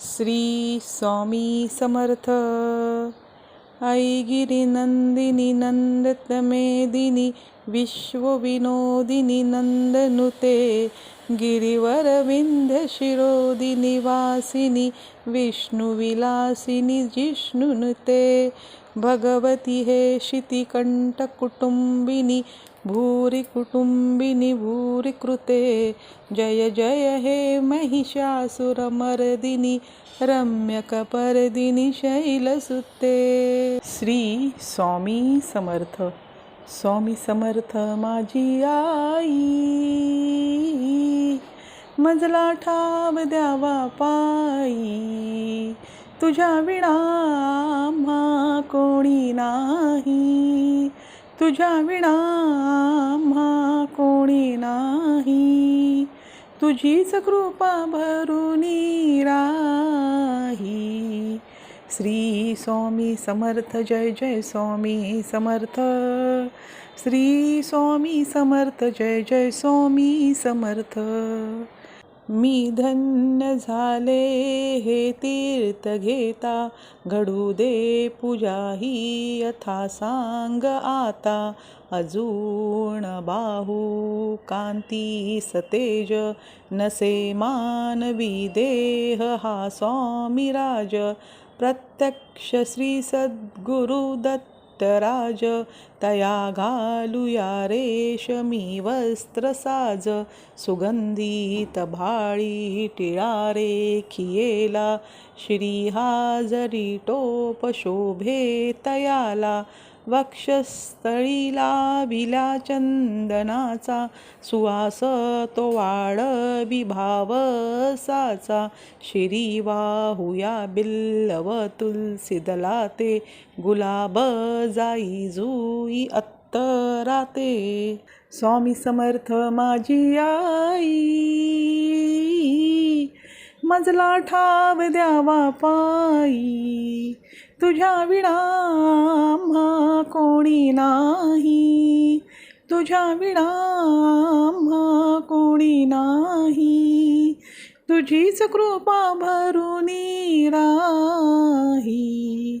श्री स्वामी समर्थ। ऐ गिरिनन्दिनी नन्दनमेदिनि विश्वविनोदिनि नन्दनुते। गिरिवरविंध्यशिरोदिनी विष्णुविलासिनि विष्णुविलासिनी जिष्णुनुते भगवती हे शितिकण्ठकुटुम्बिनी भूरिकुटुम्बिनि भूरिकृते जय जय हे महिषासुरमर्दिनि रम्यकपर्दिनि शैलसुते। श्री स्वामी समर्थ। स्वामी समर्थ माझी आई मजला ठाव द्यावा पायी. तुझ्या विणा आम्हा कोणी नाही. तुझ्या विणा आम्हा कोणी नाही. तुझीच कृपा भरुनी राही. श्री स्वामी समर्थ जय जय स्वामी समर्थ. श्री स्वामी समर्थ जय जय स्वामी समर्थ. मी धन्य झाले हे तीर्थ घेता घडू दे पूजा ही यथा सांग आता. अजून बाहू कांती सतेज नसे मानवी देह हा स्वामी राज. प्रत्यक्ष श्री सद्गुरु दत्तराज तया घालूया रेशमी वस्त्र साज. सुगंधित भाळी टिळा रेखियेला श्री हाजरी टोप शोभे तयाला. वक्षस्थळीला विला चंदनाचा सुवास तो वाढ विभावसाचा शिरी वाहुया बिल्लव तुलसी दलाते गुलाब जाई जुई अत्तराते. स्वामी समर्थ माझी आई. मजला ठाव द्यावा पायी. तुझ्या विणा आम्हा कोणी नाही. तुझ्या विणा आम्हा कोणी नाही. तुझीच कृपा भरुनी राही.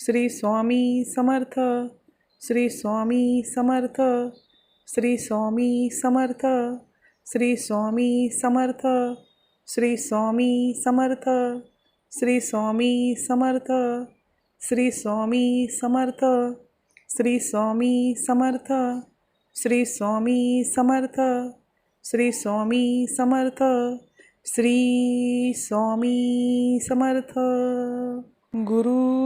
श्री स्वामी समर्थ श्री स्वामी समर्थ श्री स्वामी समर्थ श्री स्वामी समर्थ श्री स्वामी समर्थ श्री स्वामी समर्थ श्री स्वामी समर्थ श्री स्वामी समर्थ श्री स्वामी समर्थ श्री स्वामी समर्थ श्री स्वामी समर्थ गुरु